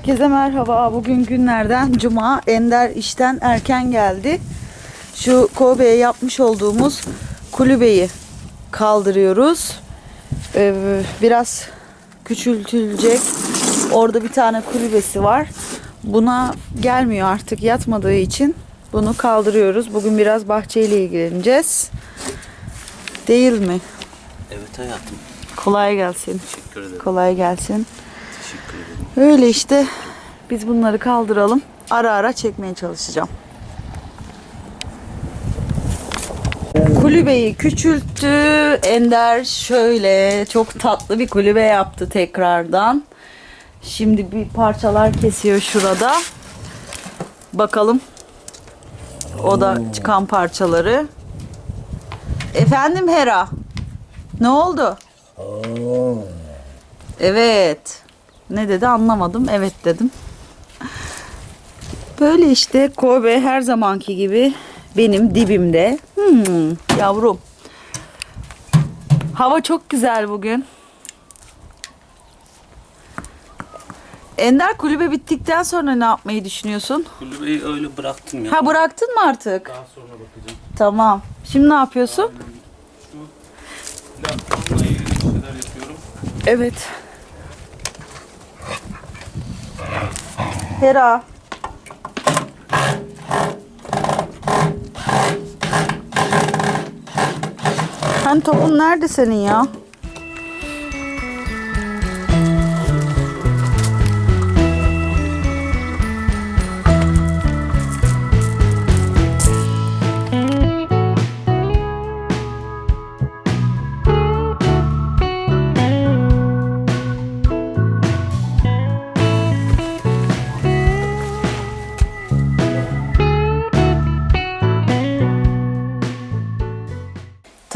Herkese merhaba. Bugün günlerden cuma. Ender işten erken geldi. Şu Kobe'ye yapmış olduğumuz kulübeyi kaldırıyoruz. Ee, biraz küçültülecek. Orada bir tane kulübesi var. Buna gelmiyor artık yatmadığı için bunu kaldırıyoruz. Bugün biraz bahçeyle ilgileneceğiz. Değil mi? Evet hayatım. Kolay gelsin. Teşekkür ederim. Kolay gelsin. Öyle işte. Biz bunları kaldıralım. Ara ara çekmeye çalışacağım. Kulübeyi küçülttü. Ender şöyle çok tatlı bir kulübe yaptı tekrardan. Şimdi bir parçalar kesiyor şurada. Bakalım. O da çıkan parçaları. Efendim Hera. Ne oldu? Evet. Ne dedi anlamadım. Evet dedim. Böyle işte Kobe her zamanki gibi benim dibimde. Hmm, yavrum. Hava çok güzel bugün. Ender kulübe bittikten sonra ne yapmayı düşünüyorsun? Kulübeyi öyle bıraktım ya. Ha bıraktın mı artık? Daha sonra bakacağım. Tamam. Şimdi ne yapıyorsun? Laptopla ilgili şeyler yapıyorum. Evet. Hera. Hani topun nerede senin ya?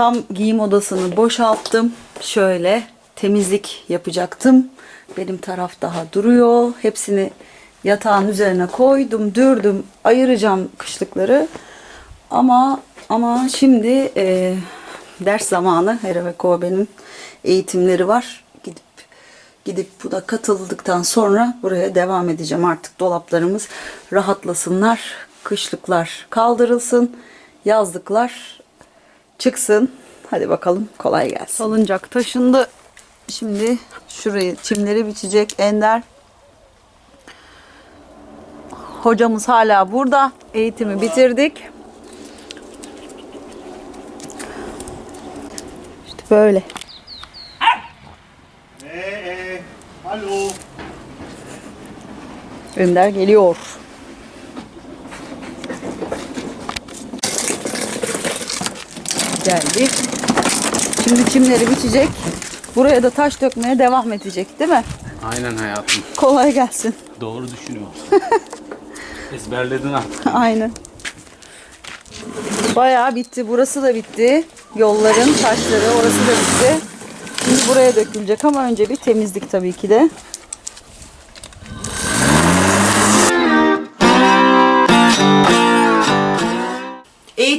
Tam giyim odasını boşalttım. Şöyle temizlik yapacaktım. Benim taraf daha duruyor. Hepsini yatağın üzerine koydum, dürdüm. Ayıracağım kışlıkları. Ama ama şimdi e, ders zamanı. Hera ve Kobe'nin eğitimleri var. Gidip gidip buna katıldıktan sonra buraya devam edeceğim. Artık dolaplarımız rahatlasınlar. Kışlıklar kaldırılsın. Yazlıklar çıksın. Hadi bakalım kolay gelsin. Salıncak taşındı. Şimdi şurayı çimleri biçecek Ender. Hocamız hala burada. Eğitimi bitirdik. İşte böyle. Ee, alo. Önder geliyor. Geldi. Şimdi çimleri biçecek. Buraya da taş dökmeye devam edecek değil mi? Aynen hayatım. Kolay gelsin. Doğru düşünüyorum. Ezberledin artık. Aynen. Bayağı bitti. Burası da bitti. Yolların taşları orası da bitti. Şimdi buraya dökülecek ama önce bir temizlik tabii ki de.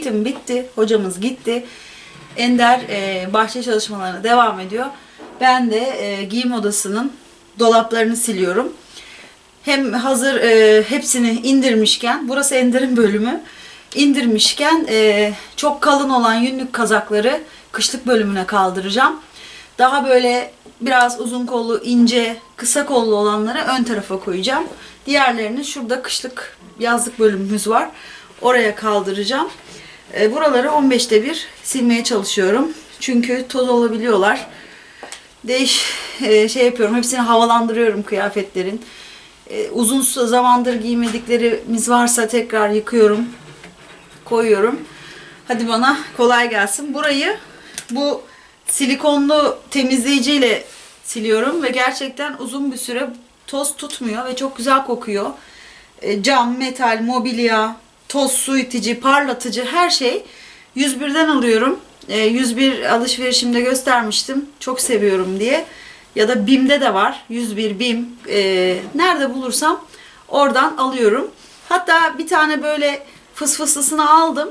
Eğitim bitti. Hocamız gitti. Ender e, bahçe çalışmalarına devam ediyor. Ben de e, giyim odasının dolaplarını siliyorum. Hem hazır e, hepsini indirmişken, burası Ender'in bölümü. indirmişken e, çok kalın olan yünlük kazakları kışlık bölümüne kaldıracağım. Daha böyle biraz uzun kollu, ince, kısa kollu olanları ön tarafa koyacağım. Diğerlerini şurada kışlık, yazlık bölümümüz var. Oraya kaldıracağım. E, buraları 15'te bir silmeye çalışıyorum. Çünkü toz olabiliyorlar. Değiş e, şey yapıyorum. Hepsini havalandırıyorum kıyafetlerin. E, uzun zamandır giymediklerimiz varsa tekrar yıkıyorum. Koyuyorum. Hadi bana kolay gelsin. Burayı bu silikonlu temizleyiciyle siliyorum ve gerçekten uzun bir süre toz tutmuyor ve çok güzel kokuyor. Cam, metal, mobilya, toz su itici, parlatıcı her şey 101'den alıyorum. E, 101 alışverişimde göstermiştim. Çok seviyorum diye. Ya da BİM'de de var. 101 BİM. E, nerede bulursam oradan alıyorum. Hatta bir tane böyle fısfıslısını aldım.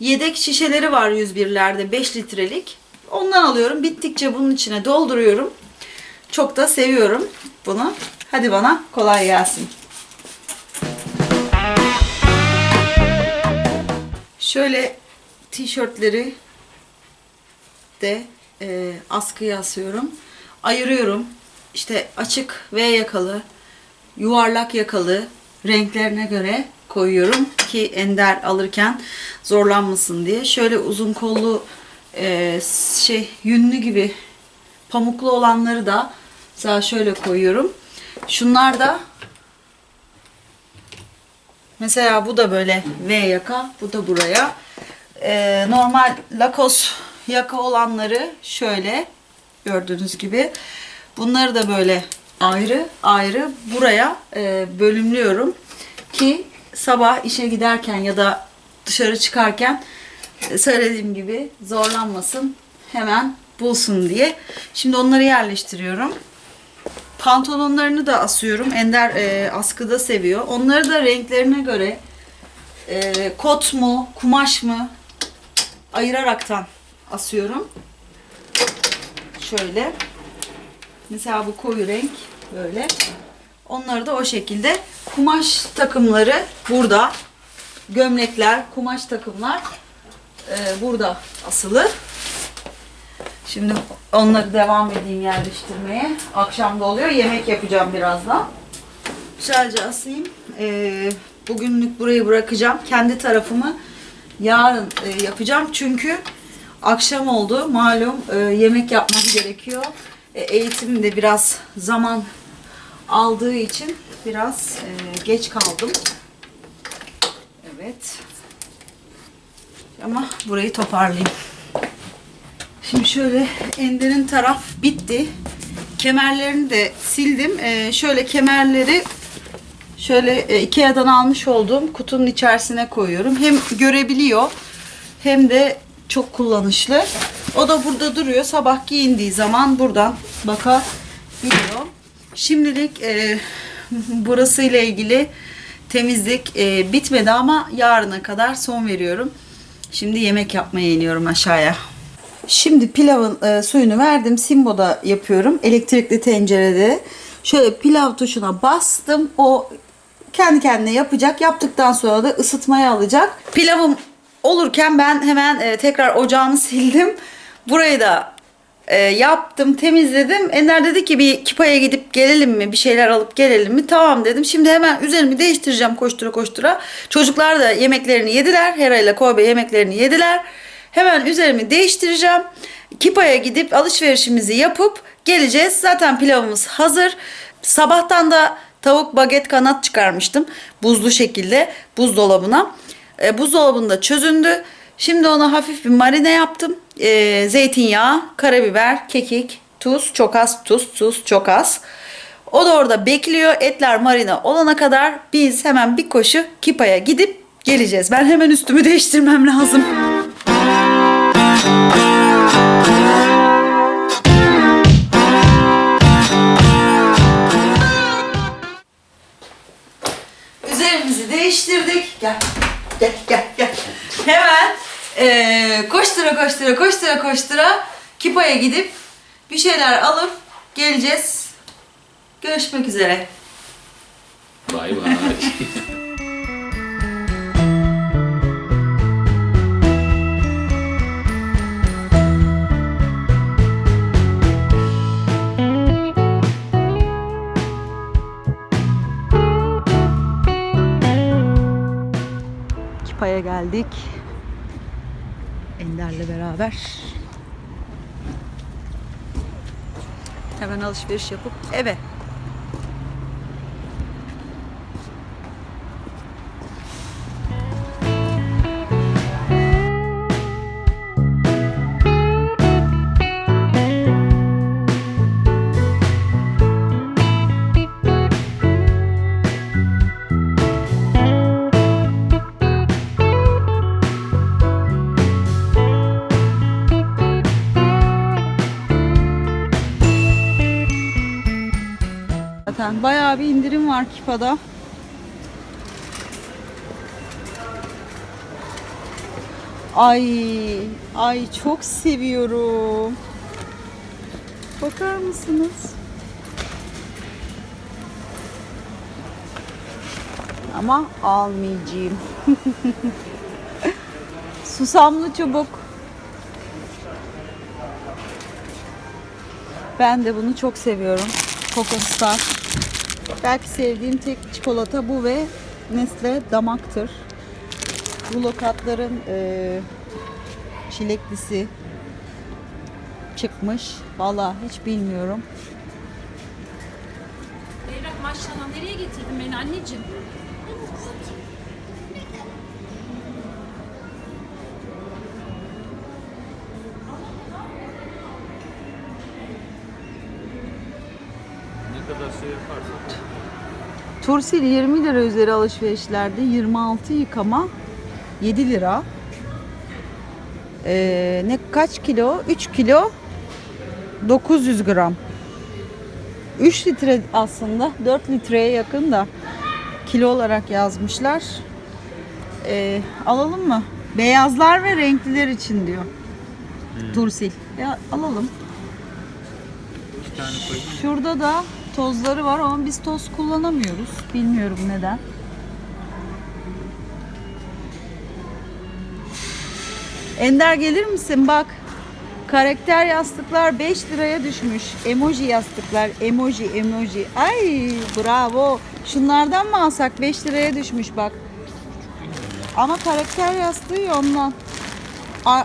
Yedek şişeleri var 101'lerde 5 litrelik. Ondan alıyorum. Bittikçe bunun içine dolduruyorum. Çok da seviyorum bunu. Hadi bana kolay gelsin. Şöyle tişörtleri de e, askıya asıyorum. Ayırıyorum. İşte açık V yakalı, yuvarlak yakalı renklerine göre koyuyorum ki Ender alırken zorlanmasın diye. Şöyle uzun kollu e, şey yünlü gibi pamuklu olanları da mesela şöyle koyuyorum. Şunlar da mesela bu da böyle V yaka, bu da buraya. E, normal Lacoste yaka olanları şöyle gördüğünüz gibi. Bunları da böyle ayrı ayrı buraya e, bölümlüyorum ki sabah işe giderken ya da dışarı çıkarken e, söylediğim gibi zorlanmasın hemen bulsun diye. Şimdi onları yerleştiriyorum. Pantolonlarını da asıyorum. Ender e, askıda seviyor. Onları da renklerine göre e, kot mu, kumaş mı ayıraraktan asıyorum. Şöyle. Mesela bu koyu renk böyle. Onları da o şekilde. Kumaş takımları burada. Gömlekler, kumaş takımlar e, burada asılı. Şimdi onları devam edeyim yerleştirmeye. Akşam da oluyor. Yemek yapacağım birazdan. Güzelce asayım. E, bugünlük burayı bırakacağım. Kendi tarafımı yarın e, yapacağım. Çünkü akşam oldu. Malum e, yemek yapmam gerekiyor. E, eğitim de biraz zaman aldığı için biraz e, geç kaldım. Evet. Ama burayı toparlayayım. Şimdi şöyle Ender'in taraf bitti. Kemerlerini de sildim. E, şöyle kemerleri şöyle e, Ikea'dan almış olduğum kutunun içerisine koyuyorum. Hem görebiliyor hem de çok kullanışlı. O da burada duruyor. Sabah giyindiği zaman buradan bakabiliyor. Şimdilik e, burası ile ilgili temizlik e, bitmedi ama yarına kadar son veriyorum. Şimdi yemek yapmaya iniyorum aşağıya. Şimdi pilavın e, suyunu verdim. Simbo'da yapıyorum. Elektrikli tencerede. Şöyle pilav tuşuna bastım. O kendi kendine yapacak. Yaptıktan sonra da ısıtmaya alacak. Pilavım olurken ben hemen e, tekrar ocağını sildim. Burayı da e, yaptım, temizledim. Ender dedi ki bir kipaya gidip gelelim mi? Bir şeyler alıp gelelim mi? Tamam dedim. Şimdi hemen üzerimi değiştireceğim koştura koştura. Çocuklar da yemeklerini yediler. Hera ile Kobe yemeklerini yediler. Hemen üzerimi değiştireceğim. Kipaya gidip alışverişimizi yapıp geleceğiz. Zaten pilavımız hazır. Sabahtan da tavuk baget kanat çıkarmıştım. Buzlu şekilde buzdolabına. E, buzdolabında çözündü. Şimdi ona hafif bir marine yaptım. E, zeytinyağı, karabiber, kekik, tuz, çok az tuz, tuz çok az. O da orada bekliyor. Etler marine olana kadar biz hemen bir koşu Kipa'ya gidip geleceğiz. Ben hemen üstümü değiştirmem lazım. Üzerimizi değiştirdik. Gel. Gel gel gel. Hemen eee koştura koştura koştura koştura Kipa'ya gidip bir şeyler alıp geleceğiz. Görüşmek üzere. Bay bay. geldik. Ender'le beraber. Hemen alışveriş yapıp eve. Var Kipa'da. Ay, ay çok seviyorum. Bakar mısınız? ama almayacağım. Susamlı çubuk. Ben de bunu çok seviyorum. Coco Star. Belki sevdiğim tek çikolata bu ve Nestle damaktır. Bu lokatların eee, çileklisi çıkmış. Valla hiç bilmiyorum. Beyrak maşallah nereye getirdin beni anneciğim? Şey. Tursil 20 lira üzeri alışverişlerde 26 yıkama 7 lira. Ee, ne kaç kilo? 3 kilo 900 gram. 3 litre aslında 4 litreye yakın da kilo olarak yazmışlar. Ee, alalım mı? Beyazlar ve renkliler için diyor. Tursil. Ya alalım. İki tane koyayım. Şurada da tozları var ama biz toz kullanamıyoruz. Bilmiyorum neden. Ender gelir misin? Bak. Karakter yastıklar 5 liraya düşmüş. Emoji yastıklar. Emoji, emoji. Ay bravo. Şunlardan mı alsak? 5 liraya düşmüş bak. Ama karakter yastığı ya ondan. I,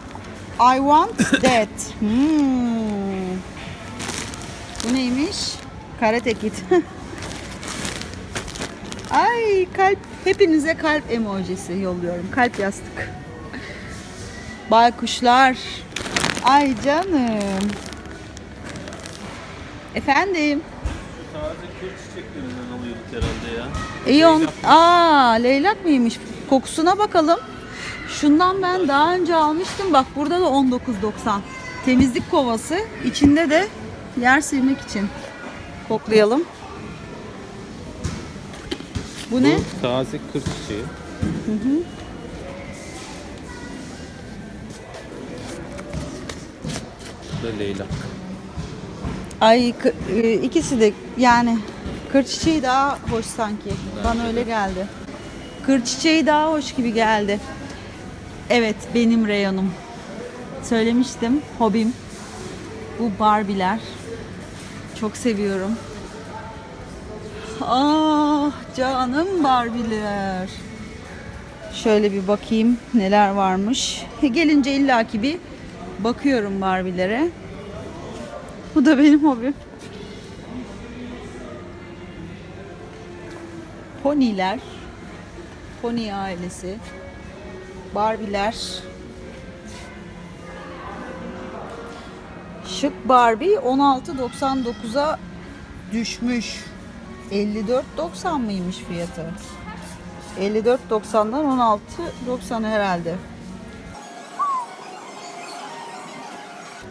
I want that. Hmm. Bu neymiş? Karate Kid. Ay kalp. Hepinize kalp emojisi yolluyorum. Kalp yastık. Baykuşlar. Ay canım. Efendim. Taze kır çiçeklerinden alıyorduk herhalde ya. İyi on. Aa, leylak mıymış? Kokusuna bakalım. Şundan ben daha önce almıştım. Bak burada da 19.90. Temizlik kovası. İçinde de yer silmek için. Koklayalım. Bu ne? Bu taze kır çiçeği. Bu da leylak. Ay e, ikisi de yani kır çiçeği daha hoş sanki. Bana öyle geldi. Kır çiçeği daha hoş gibi geldi. Evet benim reyonum. Söylemiştim hobim. Bu Barbie'ler. Çok seviyorum. Ah canım Barbie'ler. Şöyle bir bakayım neler varmış. Gelince illaki bir bakıyorum Barbie'lere. Bu da benim hobim. Poniler. Pony ailesi. Barbie'ler. Şık Barbie 16.99'a düşmüş. 54.90 mıymış fiyatı? 54.90'dan 16.90 herhalde.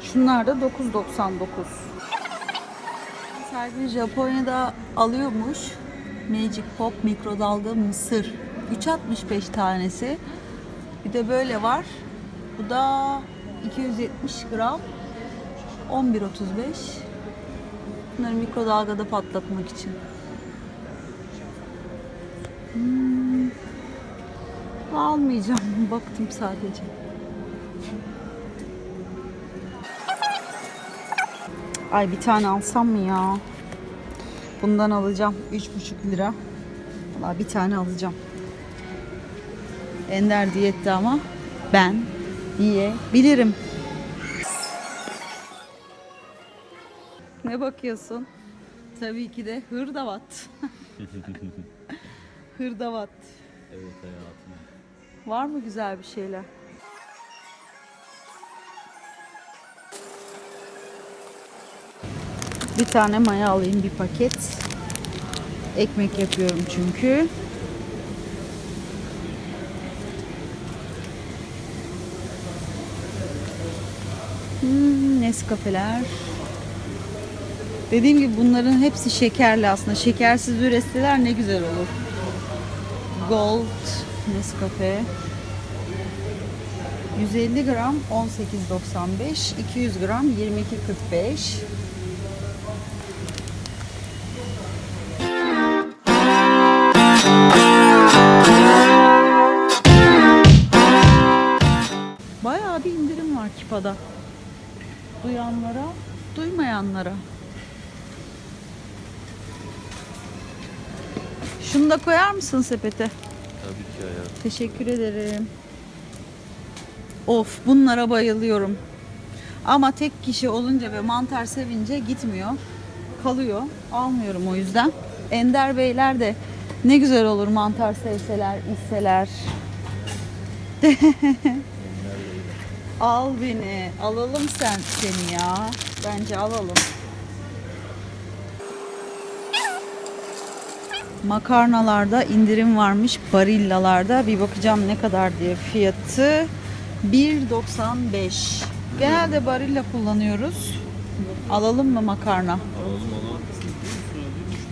Şunlar da 9.99. Sergin Japonya'da alıyormuş. Magic Pop mikrodalga mısır. 3.65 tanesi. Bir de böyle var. Bu da 270 gram. 11.35. Bunları mikrodalgada patlatmak için. Hmm. Almayacağım. Baktım sadece. Ay bir tane alsam mı ya? Bundan alacağım. 3,5 lira. Valla bir tane alacağım. Ender diyette ama ben yiyebilirim. Ne bakıyorsun? Tabii ki de hırdavat. hırdavat. Evet hayatım. Var mı güzel bir şeyler? Bir tane maya alayım bir paket. Ekmek yapıyorum çünkü. Hmm, Nescafeler. Dediğim gibi bunların hepsi şekerli aslında. Şekersiz üretseler ne güzel olur. Gold Nescafe. 150 gram 18.95, 200 gram 22.45. Bayağı bir indirim var Kipa'da. Duyanlara, duymayanlara. Şunu da koyar mısın sepete? Tabii ki hayatım. Teşekkür ederim. Of bunlara bayılıyorum. Ama tek kişi olunca ve mantar sevince gitmiyor. Kalıyor. Almıyorum o yüzden. Ender Beyler de ne güzel olur mantar sevseler, içseler. Al beni. Alalım sen seni ya. Bence alalım. Makarnalarda indirim varmış. Barillalarda bir bakacağım ne kadar diye fiyatı 1.95. Genelde barilla kullanıyoruz. Alalım mı makarna? Alalım onu.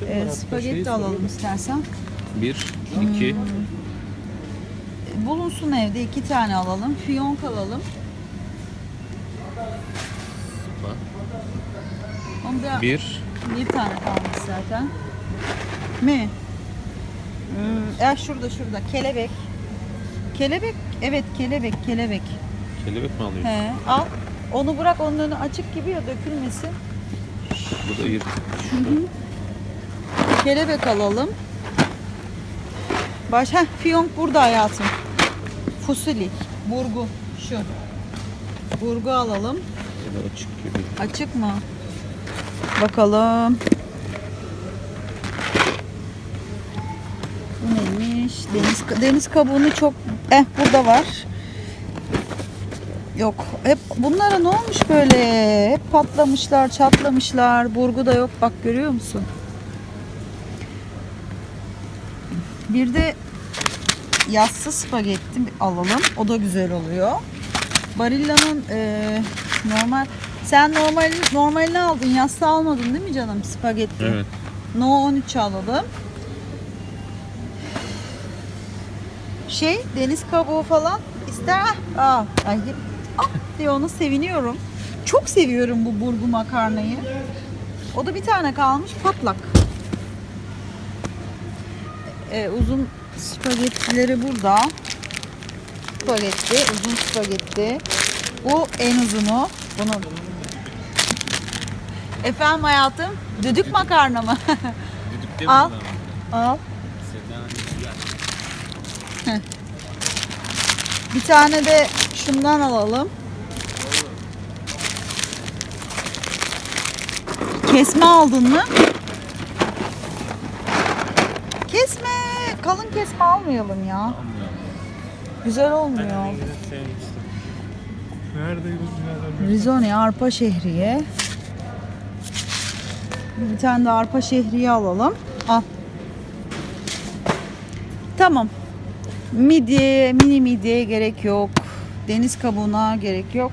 Ee, spagetti alalım istersen. Bir, iki. Bulunsun evde iki tane alalım. Fiyonk alalım. Onda Bir. bir tane kalmış zaten. Mi? Hmm, ya şurada şurada kelebek. Kelebek evet kelebek kelebek. Kelebek mi alıyorsun? He, al. Onu bırak onun önü açık gibi ya dökülmesin. Bu da yırtık. Kelebek alalım. Baş, heh, fiyonk burada hayatım. Fusuli, burgu, şu. Burgu alalım. Da açık gibi. Açık mı? Bakalım. Neymiş? Deniz, deniz kabuğunu çok... Eh burada var. Yok. Hep bunlara ne olmuş böyle? Hep patlamışlar, çatlamışlar. Burgu da yok. Bak görüyor musun? Bir de yassı spagetti alalım. O da güzel oluyor. Barilla'nın eee, normal sen normal normalini aldın, yassı almadın değil mi canım spagetti? Evet. No 13 alalım. Şey deniz kabuğu falan ister. Ah, Aa, ay, ah diye onu seviniyorum. Çok seviyorum bu burgu makarnayı. O da bir tane kalmış patlak. Ee, uzun spagettileri burada. Spagetti, uzun spagetti. Bu en uzunu. Bunu Efendim hayatım, düdük makarna mı? Düdük Al. Al. Heh. Bir tane de şundan alalım. Kesme aldın mı? Kesme. Kalın kesme almayalım ya. Güzel olmuyor. Neredeydi Rizone arpa şehriye. Bir tane de arpa şehriye alalım. Al. Tamam. Midye, mini midyeye gerek yok. Deniz kabuğuna gerek yok.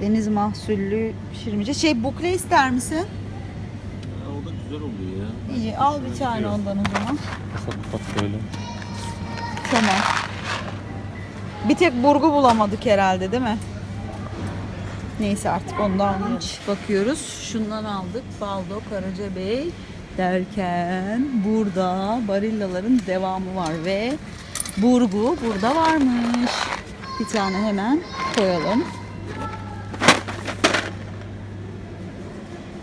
Deniz mahsullü pişirmeyeceğiz. Şey bukle ister misin? Ya, o da güzel oluyor ya. İyi al bir tane ondan o zaman. Ufak ufak böyle. Tamam. Bir tek burgu bulamadık herhalde değil mi? Neyse artık ondan hiç bakıyoruz. Şundan aldık. Baldo Karacabey derken burada barillaların devamı var ve burgu burada varmış. Bir tane hemen koyalım.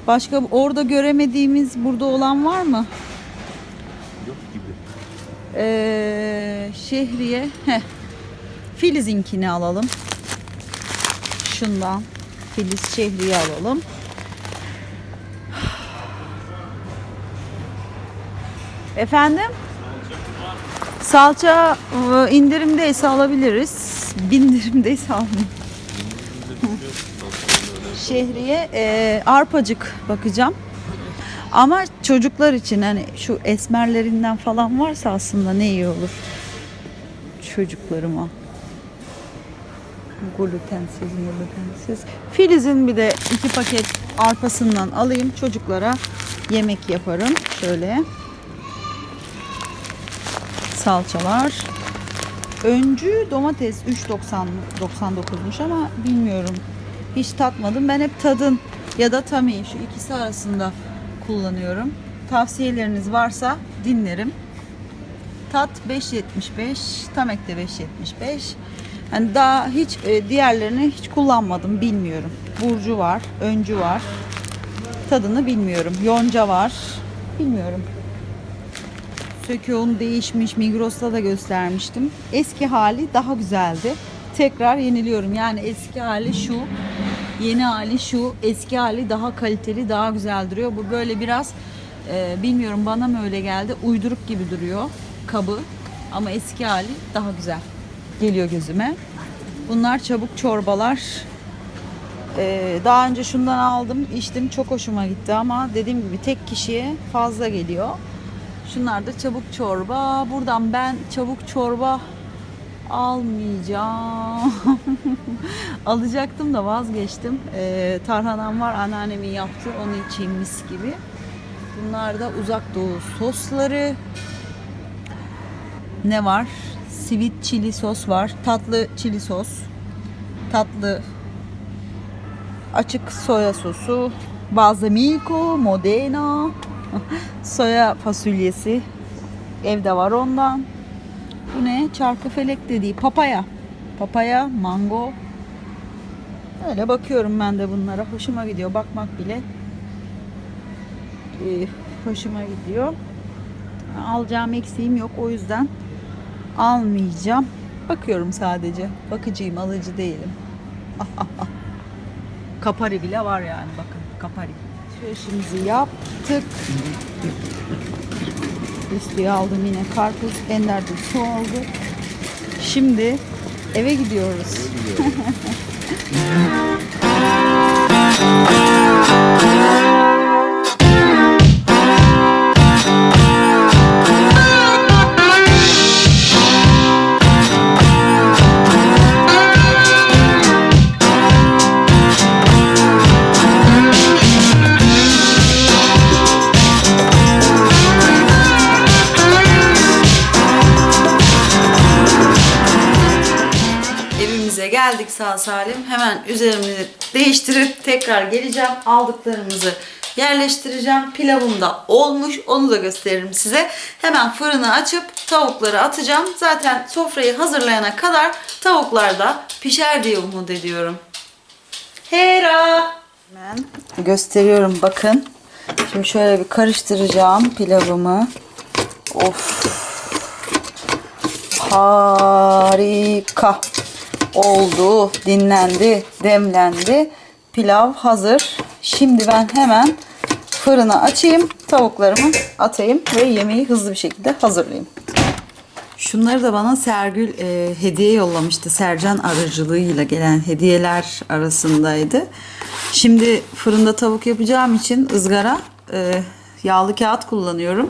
Başka orada göremediğimiz burada olan var mı? Yok gibi. Ee, şehriye. Heh. Filiz'inkini alalım. Şundan. Filiz şehriye alalım. Efendim? Salça e, indirimdeyse alabiliriz. Bindirimdeyse almayayım. Şehriye e, arpacık bakacağım. Ama çocuklar için hani şu esmerlerinden falan varsa aslında ne iyi olur. Çocuklarıma. Glutensiz, glutensiz. Filiz'in bir de iki paket arpasından alayım. Çocuklara yemek yaparım. Şöyle. Salçalar. Öncü domates 3.99'muş ama bilmiyorum. Hiç tatmadım. Ben hep tadın ya da tami şu ikisi arasında kullanıyorum. Tavsiyeleriniz varsa dinlerim. Tat 5.75, Tamek de 5.75. Yani daha hiç e, diğerlerini hiç kullanmadım, bilmiyorum. Burcu var, öncü var. Tadını bilmiyorum. Yonca var. Bilmiyorum. Söküğün değişmiş. Migros'ta da göstermiştim. Eski hali daha güzeldi. Tekrar yeniliyorum. Yani eski hali şu. Yeni hali şu. Eski hali daha kaliteli, daha güzel duruyor. Bu böyle biraz e, bilmiyorum bana mı öyle geldi. Uyduruk gibi duruyor kabı. Ama eski hali daha güzel. Geliyor gözüme. Bunlar çabuk çorbalar. Ee, daha önce şundan aldım, içtim çok hoşuma gitti ama dediğim gibi tek kişiye fazla geliyor. Şunlar da çabuk çorba. Buradan ben çabuk çorba almayacağım. Alacaktım da vazgeçtim. Ee, tarhanam var, anneannemin yaptı. Onu içeyim mis gibi. Bunlar da uzak doğu sosları. Ne var? Sweet chili sos var. Tatlı chili sos. Tatlı açık soya sosu, balsamico, modena, soya fasulyesi. Evde var ondan. Bu ne? Çarkı felek dediği papaya. Papaya, mango. Öyle bakıyorum ben de bunlara. Hoşuma gidiyor. Bakmak bile e, hoşuma gidiyor. Alacağım eksiğim yok. O yüzden almayacağım. Bakıyorum sadece. Bakıcıyım, alıcı değilim. Kapari bile var yani bakın kapari. Alışverişimizi yaptık. Üstüye aldım yine karpuz. Ender'de su oldu. Şimdi eve gidiyoruz. Evimize geldik sağ salim. Hemen üzerimi değiştirip tekrar geleceğim. Aldıklarımızı yerleştireceğim. Pilavım da olmuş. Onu da gösteririm size. Hemen fırını açıp tavukları atacağım. Zaten sofrayı hazırlayana kadar tavuklar da pişer diye umut ediyorum. Hera! Hemen gösteriyorum bakın. Şimdi şöyle bir karıştıracağım pilavımı. Of harika oldu, dinlendi, demlendi. Pilav hazır. Şimdi ben hemen fırını açayım, tavuklarımı atayım ve yemeği hızlı bir şekilde hazırlayayım. Şunları da bana Sergül e, hediye yollamıştı. Sercan aracılığıyla gelen hediyeler arasındaydı. Şimdi fırında tavuk yapacağım için ızgara e, yağlı kağıt kullanıyorum.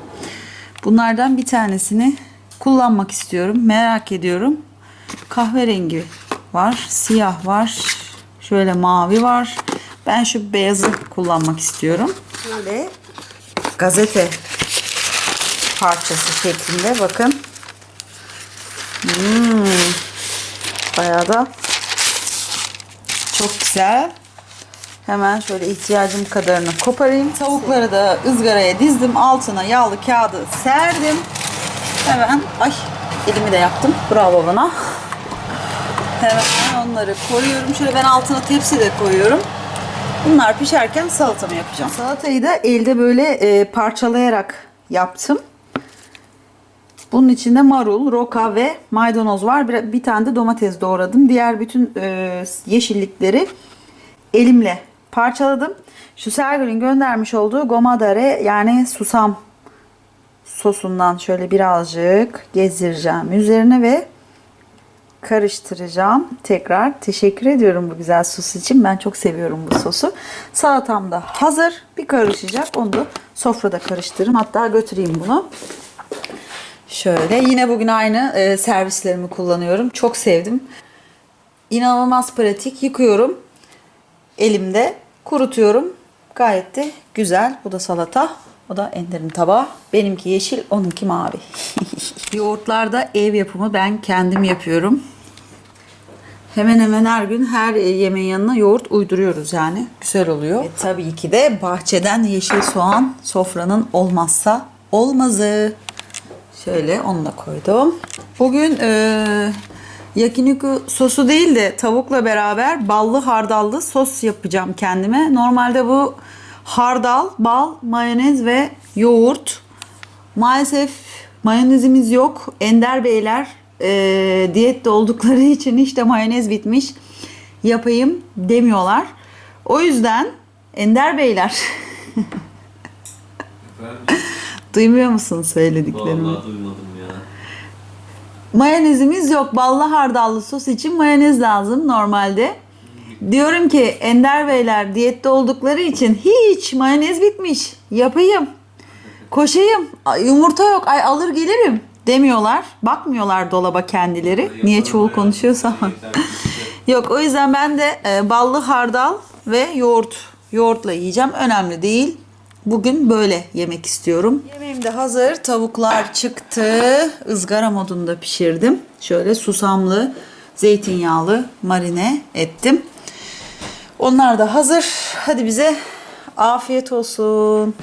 Bunlardan bir tanesini kullanmak istiyorum. Merak ediyorum. Kahverengi var, siyah var, şöyle mavi var. Ben şu beyazı kullanmak istiyorum. Böyle gazete parçası şeklinde bakın. Hmm, bayağı da çok güzel. Hemen şöyle ihtiyacım kadarını koparayım. Tavukları da ızgaraya dizdim. Altına yağlı kağıdı serdim. Hemen ay elimi de yaptım. Bravo bana. Hemen onları koyuyorum. Şöyle ben altına tepsi de koyuyorum. Bunlar pişerken salatamı yapacağım. Salatayı da elde böyle e, parçalayarak yaptım. Bunun içinde marul, roka ve maydanoz var. Bir, bir tane de domates doğradım. Diğer bütün e, yeşillikleri elimle parçaladım. Şu Sergül'ün göndermiş olduğu gomadare yani susam sosundan şöyle birazcık gezdireceğim üzerine ve karıştıracağım. Tekrar teşekkür ediyorum bu güzel sos için. Ben çok seviyorum bu sosu. Salatam da hazır. Bir karışacak. Onu da sofrada karıştırırım. Hatta götüreyim bunu. Şöyle yine bugün aynı e, servislerimi kullanıyorum. Çok sevdim. İnanılmaz pratik. Yıkıyorum. Elimde kurutuyorum. Gayet de güzel. Bu da salata. O da Ender'in tabağı. Benimki yeşil, onunki mavi. Yoğurtlarda ev yapımı ben kendim yapıyorum. Hemen hemen her gün her yemeğin yanına yoğurt uyduruyoruz yani. Güzel oluyor. E, tabii ki de bahçeden yeşil soğan sofranın olmazsa olmazı. Şöyle onu da koydum. Bugün e, yakiniku sosu değil de tavukla beraber ballı hardallı sos yapacağım kendime. Normalde bu hardal, bal, mayonez ve yoğurt. Maalesef mayonezimiz yok. Ender Beyler e, diyette oldukları için işte mayonez bitmiş. Yapayım demiyorlar. O yüzden Ender Beyler duymuyor musun söylediklerimi? Vallahi duymadım ya. Mayonezimiz yok. Ballı hardallı sos için mayonez lazım normalde. Diyorum ki Ender Beyler diyette oldukları için hiç mayonez bitmiş. Yapayım. Koşayım. Ay, Yumurta yok. Ay alır gelirim demiyorlar. Bakmıyorlar dolaba kendileri. Niye çoğul konuşuyorsam. Yok o yüzden ben de e, ballı hardal ve yoğurt yoğurtla yiyeceğim. Önemli değil. Bugün böyle yemek istiyorum. Yemeğim de hazır. Tavuklar çıktı. Izgara modunda pişirdim. Şöyle susamlı, zeytinyağlı marine ettim. Onlar da hazır. Hadi bize afiyet olsun.